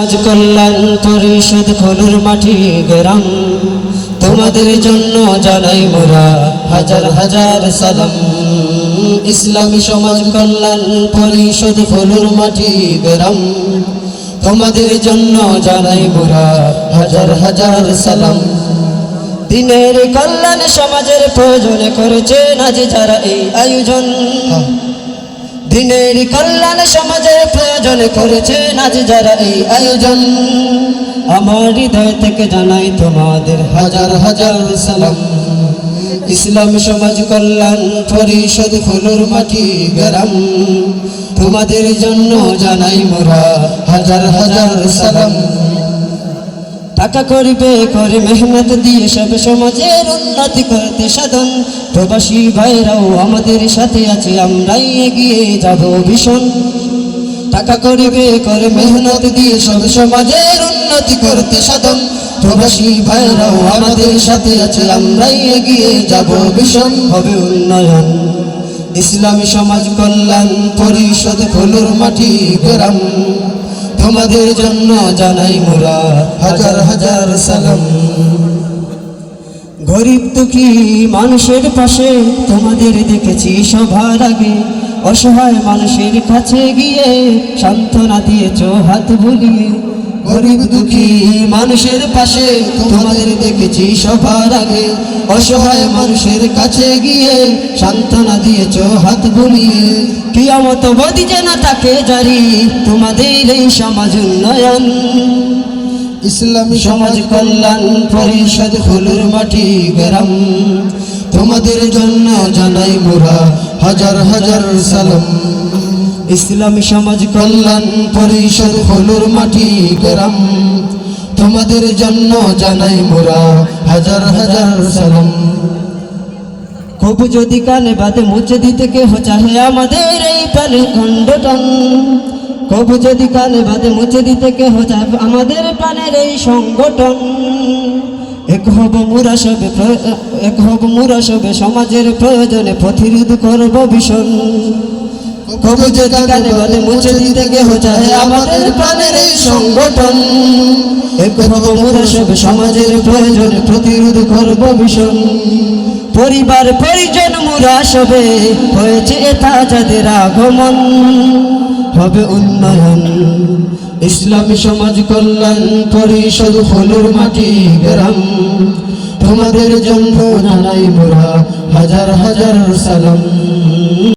সমাজ কল্যাণ পরিষদ খোলুর মাটি গেরাম। তোমাদের জন্য জানাই মোরা হাজার হাজার সালাম। ইসলামী সমাজ কল্যাণ পরিষদ খোলুর মাটি গেরাম। তোমাদের জন্য জানাই মোরা হাজার হাজার সালাম। দিনের কল্যাণ সমাজের প্রয়োজনে করেছে নাজি যারা এই আয়োজন। দিনের কল্যাণ সমাজের প্রয়োজনে করেছে নাচ যারা এই আয়োজন। আমার হৃদয় থেকে জানাই তোমাদের হাজার হাজার সালাম। ইসলাম সমাজ কল্যাণ পরিষদ ফুলুর মাটি গ্রাম। তোমাদের জন্য জানাই মোরা হাজার হাজার সালাম। টাকা করিবে, করে মেহনত দিয়ে সব সমাজের উন্নতি করতে সাধন। প্রবাসী ভাইরাও আমাদের সাথে আছে, আমরাই এগিয়ে যাব ভীষণ। টাকা করিবে, করে মেহনত দিয়ে সব সমাজের উন্নতি করতে সাধন। প্রবাসী ভাইরাও আমাদের সাথে আছে, আমরাই এগিয়ে যাব ভীষণ। হবে উন্নয়ন। ইসলামী সমাজ কল্যাণ পরিষদ ফুলুর মাটি গ্রাম। তোমাদের জন্য জানাই মোরা হাজার হাজার সালাম। গরিব দুঃখী মানুষের পাশে তোমাদের দেখেছি সবার আগে। অসহায় মানুষের কাছে গিয়ে সান্ত্বনা দিয়েছ হাত বুলিয়ে। গরিব দুঃখী মানুষের পাশে তোমাদের দেখেছি সবার আগে। অসহায় মানুষের কাছে গিয়ে সান্ত্বনা দিয়েছ হাত বুলিয়ে। কিয়ামত বদি যেন তাকে জারি তোমাদের এই সমাজ উন্নয়ন। ইসলামী সমাজ কল্যাণ পরিষদ ফুলুর মাটি গ্রাম। তোমাদের জন্য জানাই মোরা হাজার হাজার সালাম। ইসলামী সমাজ কল্যাণ পরিষদ ফুলুর মাটি গ্রাম। তোমাদের জন্য জানাই মোরা হাজার হাজার সালাম কবু যদি কানে বাদে মুছে দিতে কেহ চাহে আমাদের এই প্রাণের খণ্ডটন কবু যদি কানে বাদে মুছে দিতে কেহ চাহে আমাদের প্রাণের এই সংগঠন। এক হব মুরা সবে এক হব মুরা সবে সমাজের প্রয়োজনে প্রতিরোধ করব ভীষণ। মুছে দিতে আমাদের প্রাণের এই সংগঠন। মুরা সমাজের প্রয়োজনে প্রতিরোধ করব ভীষণ। পরিবার, পরিজন মুরা সবে হয়েছে এটা যাদের আগমন। হবে উন্নয়ন, ইসলামী সমাজ কল্যাণ পরিষদ হলুর মাটি গ্রাম। তোমাদের জন্য জানাই মোরা হাজার হাজার সালাম।